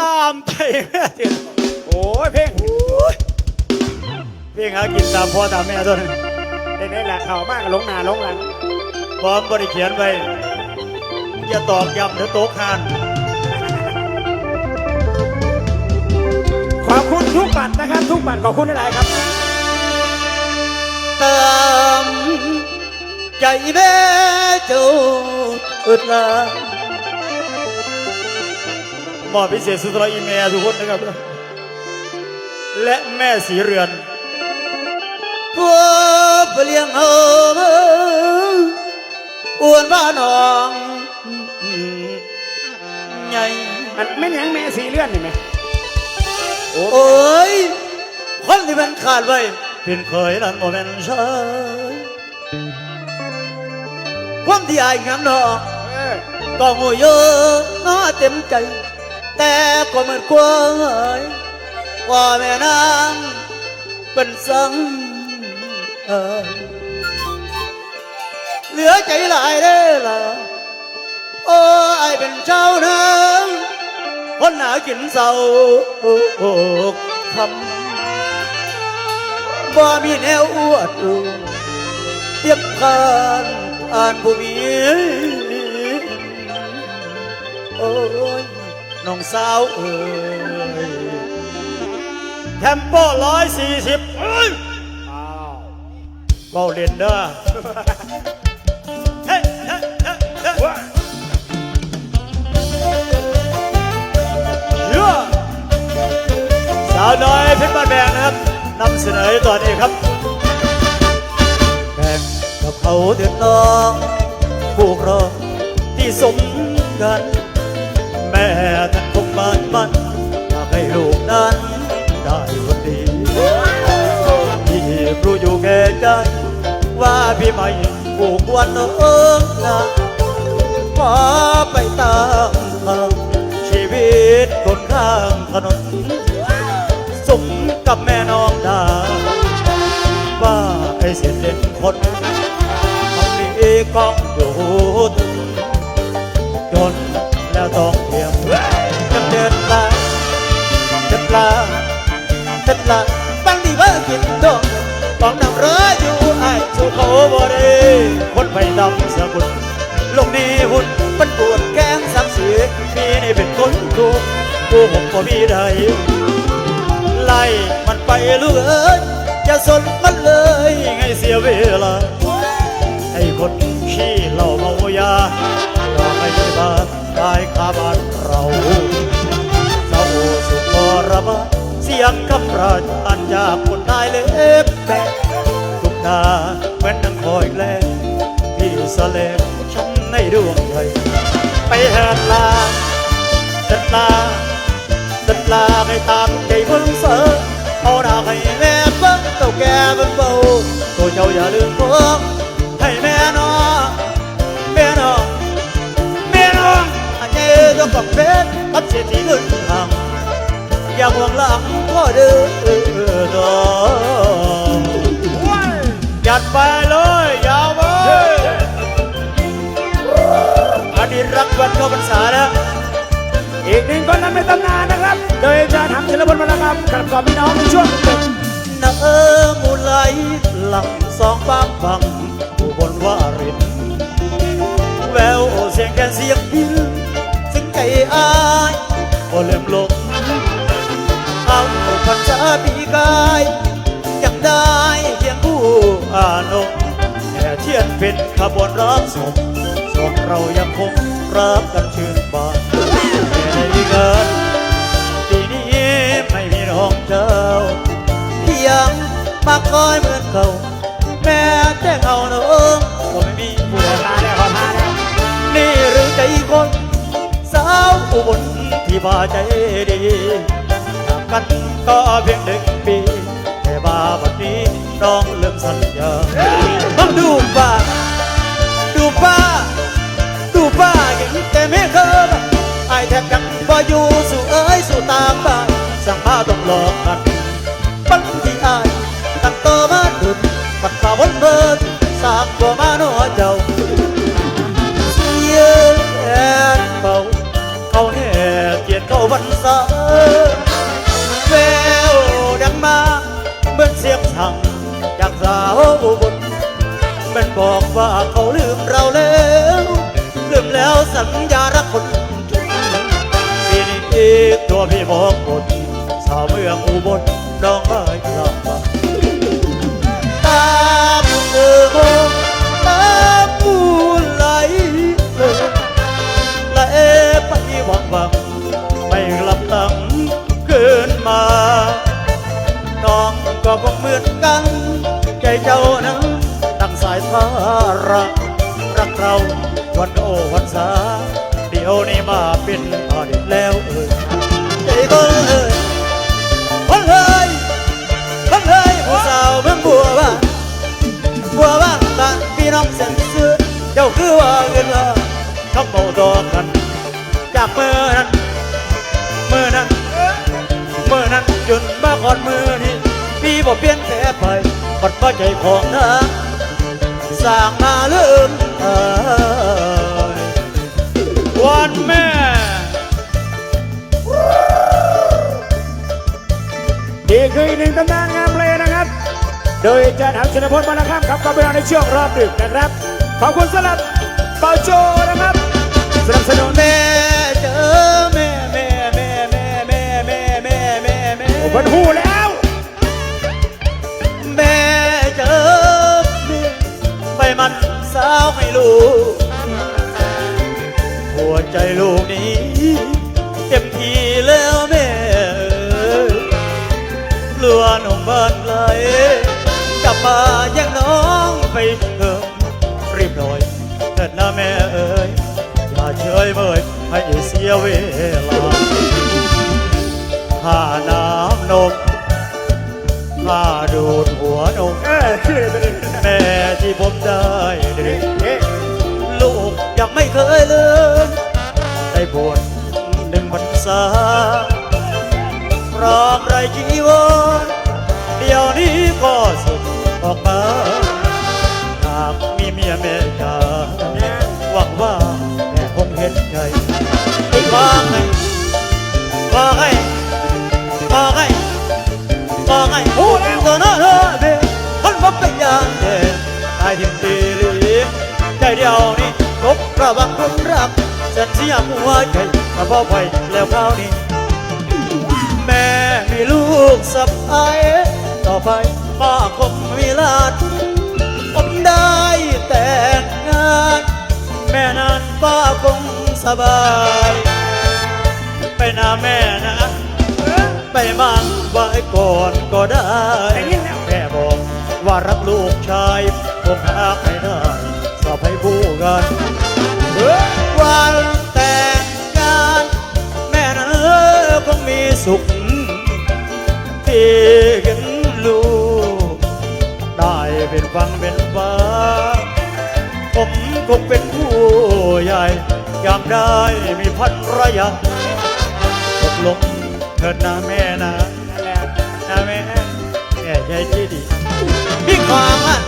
ตามใจแม่ติดโอ้ยเพ่งเพียงหากินตามพ่อตามแม่ตัวนึงได้ได้แหละเขามากลงหนาลงหลังพร้อมบริเขียนไว้อย่าตอกย้ำเดี๋ยวโต๊ะคานขอบคุณทุกบัตรนะครับ ทุกบัตรขอบคุณหลายครับตามใจแม่เจ้าอึดลา มอบพิเศษสุดละอีเมลทุกคนนะครับ และแม่สีเรือนพัวเลี้ยงเฮออ้วนบ้านองใหญ่อันแม่นหยังแม่สีเลื่อนนี่ไหมโอ้ยคนที่เป็นขาดไว้เป็นเคยนั้นโมเมนใช่ความที่อายงามดอกเออก็งูเยอะน้อเต็มใจ แต่ก็เหมือนกว้างว่าแม่นางเป็นสังเอ่ยเหลือใจหลายเด้ล่ะโอ้ไอเป็นเจ้าเนื้อคนหนากินเศร้าคำบ่มีแนวอวดอูเตรียมการอ่านผู้มีโอ้ย น้องสาวเอ้ยเทมโปร้อยสี่สิบอ้าวเบาเล่นเด้อเฮ้เฮ้เฮ้เฮ้ว้เยอะสาวน้อยเพชรบ้านแบงนะครับนำเสนอตอนนี้ครับแบ่งกับเขาเดือดน้องผู้ครองที่สมกัน แม่ท่านคงบ้านมันอยากให้ลูกนั้นได้วันดีพี่รู้อยู่แก่ใจว่าพี่ไม่ผูกวันเอิงนะขอไปตามทางชีวิตคนข้างถนนสมกับแม่น้องดาว่าไอ้เสียเด่นคนทำมีกองอยู่ถึงจนแล้วต้อง ลาบางทีว่ากินดองต้องนำเรืออยู่ไอ้สู่เขาบ่ได้คนไปดำสกุลลงนี้หุ่นมันปวดแก้งสักสีมีในเป็นคนถูกกูผมก็มีได้ไล่มันไปเลือยอย่าสนมันเลยไงเสียเวลาไอ้คนขี้เหล้าเมายาอยาไม่ได้บ้านตายคาบ้านเราเศร้าสุขรมา เสียงคำราชอันจากคนตายเล็บแบกทุกนาเหมือนนังคอยแกล้งที่สะเลงช้ำในดวงใจไปแหนลาเดินลาเดินลาไม่ตามใจเพิ่งเสอเอาหน้าให้แม่เบิ่งเต่าแก่เบิ่งเบาตัวเจ้าอย่าลืมพวกให้แม่น้องแม่น้องแม่น้องอันนี้ต้องกับเพชรกับเศรษฐีเงินทาง อย่าห่วงหลังพ่อเด้อดองว้ายยัดไปเลยยาวไปอดีตรักวันเข้าพรรษาแล้วอีกหนึ่งคนนั้นเป็นตำนานนะครับ โดยอาจารย์ทำศิลปนวรรณกรรมกับกอบพี่น้องในช่วงดึกน้ำมูลไหลหลังสองปากบังผู้บนว่ารินแววเสียงแก่เสียงพินซึ่งใจอายก็เลื่มลง เอาพันชาปีกายยังได้เพียงผู้อานงแค่เทียนเป็นขบวนรักสมสองเรายังคงรักกันชื่นบานแค่ได้เกินปีนี้ไม่มีน้องเจ้าเพียงมาคอยเหมือนเขาแม้แต่เงาน้องก็ไม่มีผู้ใดตาแล้วขอทาแล้วนี่หรือใจคนสาวอุบลที่ว่าใจดี กันก็เพียงหนึ่งปี แต่ว่าบันนี้น้องเริ่มสัญญาต้องดูป้าดูป้าดูป้าอย่างแต่ไม่เคยไอแทบยังบ่อยู่สู่เอ้ยสู่ตามบ้า สาวอุบลเป็นบอกว่าเขาลืมเราแล้วลืมแล้วสัญญารักคนจุนปีนี้อีกตัวพี่บอกคนสาวเมืองอุบลน้องไม่กลับมาตามเออโบตามมูไหลเลยและเอไปหวังหวังไม่กลับหลังเกินมาน้องก็คงเหมือนกัน เจ้านั้นดังสายทาระรักเราวันโอวันสาเดี๋ยวนี้มาเป็นอดีตแล้วเอ่ยใจก็เอ่ยคนเลยคนเลยผู้สาวเมืองบัวบ้านบัวบ้านบ้าพี่น้องเส้นเสื้อเจ้าคือว่าเงินว่าคำบอกต่อกันจากเมื่อนั้นเมื่อนั้นเมื่อนั้นจนมาก่อนมือนี้พี่บอกเปลี่ยนแปลไป ปัดป้าใจของนะสร้างมาลืมเอ่ยวันแม่นี่คืออีกหนึ่งตำนานงานเพลงนะครับ โดยจารย์หำชนพลมานะครับครับก็เป็นในช่วงรอบดึกนะครับ ขอบคุณสำหรับเปาโจนะครับสนับสนุนแม่เจอแม่แม่แม่แม่แม่แม่แม่แม่แม่โอ้เพิ่นหูแล้ว ใจลูกนี้ เต็มทีแล้วแม่เอ้ยกลัวหนุ่มบ้านไกลกลับมาแยังน้องไปเถอะรีบหน่อยเถิดนะแม่เอ๋ยอย่าเฉยเมยให้เสียเวลาข้าน้ำนมข้าดูดหัวนมเออคือเป็นแม่ที่ผมได้ดื่มเอ๊ะลูกยังไม่เคยลืม บวชหนึ่งพรรษาพร้อมไรจีวรเดี๋ยวนี้ก็สุดออกมาหากมีเมียแม่จ๋าหวังว่าแม่คงเห็นใจอีกว่าไงว่าไงว่าไงว่าไงโอ้แล้วก็น่าเธอเบคนบ่เป็นอย่างเด่นตายทิมตีลีใจเดียวนี้ตกระวังคนรัก เส้นเสียหัวใจกระเพาะไฟแล้วคราวนี้ แม่มีลูกสับไอต่อไปป้าคงมีหลานผมได้แต่งงาน แม่นั้นป้าคงสบาย ไปนาแม่นะ ไปมั่งไว้ก่อนก็ได้แม่บอกว่ารักลูกชายผมหาไม่ได้สอบให้ผู้กัน วันแต่งงาน แม่นั้นเออคงมีสุขที่เห็นลูก ได้เป็นฟังเป็นฟ้า ผมคงเป็นผู้ใหญ่ อยากได้มีพันรยาตกลงเถิดนะแม่นะนะแม่แม่ใจที่ดีพี่ควางมัน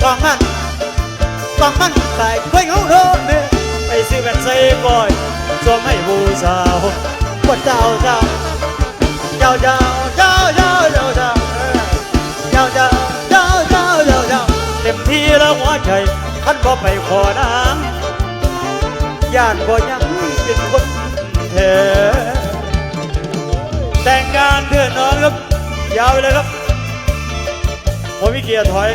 ควางมันควา ซื้อแบนใส่ก่อยสวมให้บูสาวว่าเจ้าเจ้าเจ้าเจ้าเจ้าเจ้าเจ้าเจ้าเจ้าเจ้าเจ้าเจ้าเจ้าเจ้าเต็มที่แล้วหัวใจท่านบ่ไปขอนางญาติบ่ยังเป็นคนแท้แต่งงานเดือนนอนครับยาวไปเลยครับผมมีเกียร์ถอย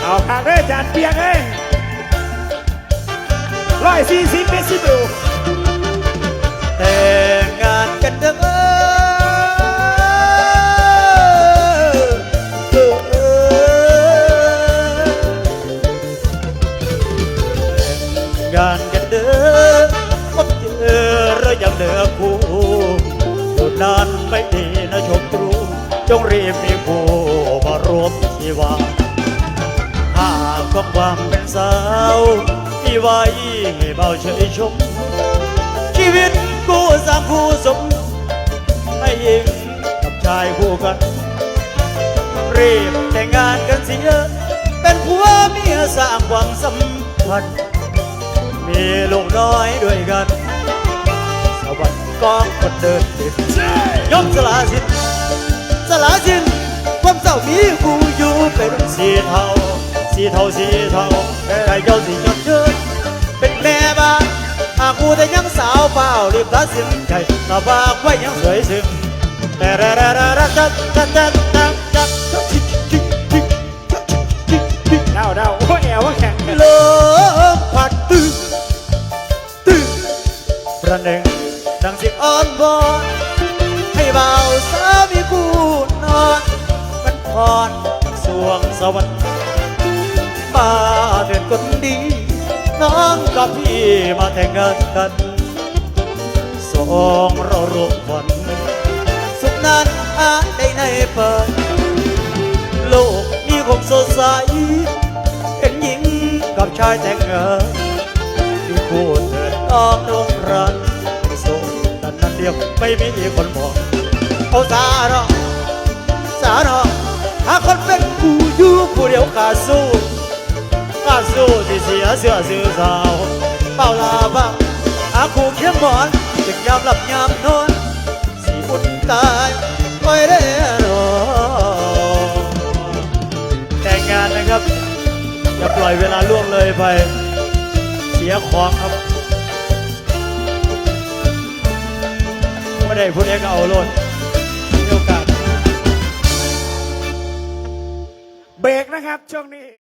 เอาขางเลยจารย์เปียกเอง ร้อยสี่สิบเมตรสิบดูแต่งงานกันเด้อเออเออแต่งงานกันเด้อพบเจอระยำเดือคู่อยู่นานไม่ดีนะชมตรูจงรีบมีผู้มารวมชีวาหากต้องวางเป็นสาว ที่ไว้ให้เบาเฉยชม ชีวิตกูสร้างคู่สม ให้หญิงกับชายคู่กันรีบแต่งงานกันเสียเป็นผัวเมียสร้างความสัมพันธ์มีลูกน้อยด้วยกันเดินติดยอมสละสิทธิ์สละสินความเศร้ามีกูอยู่เป็นสีเทา สีเทาสีเทาใครเจ้าสียอดเชิดเป็นแม่บ้านหากกูแต่ยังสาวเปล่ารีบตัดสินใจตาบากไว้ยังสวยซึ้งแต่ระระระระจัดจัดจัดจัดจัดจัดจิกจิกจิกจัดจิกจิกจิกเดาเดาโอ้ยแอวว่าแข็งกันเลิมผัดตื้อตื้อประหนึ่งดังเสียงอ้อนวอนให้เบาสามีกูนอนมันพรสวงสวรรค์มาเดิน คนดี น้องกับพี่มาแต่งงานกันสองเรารวมฝันสุขนั้นอาได้ในเปิดโลกมีความสดใสเห็นหญิงกับชายแต่งงานมีคู่เถิดน้องนงรันโสดแต่นั้นเดียวไม่มีคนบอกเอาสาเนาะสาเนาะหาคนเป็นกูอยู่ผู้เดียวขาดสู้ ขาดสู้ที่เสียเสื้อซื้อสาวเป่าลาบ้ากูเคียงหมอนจึงยามหลับยามนอนสีอุ่นกายไว้ได้รอแต่งงานนะครับ อย่าปล่อยเวลาล่วงเลยไป เสียของครับไม่ได้พูดเองก็เอาโลดมีโอกาส เบรกนะครับช่วงนี้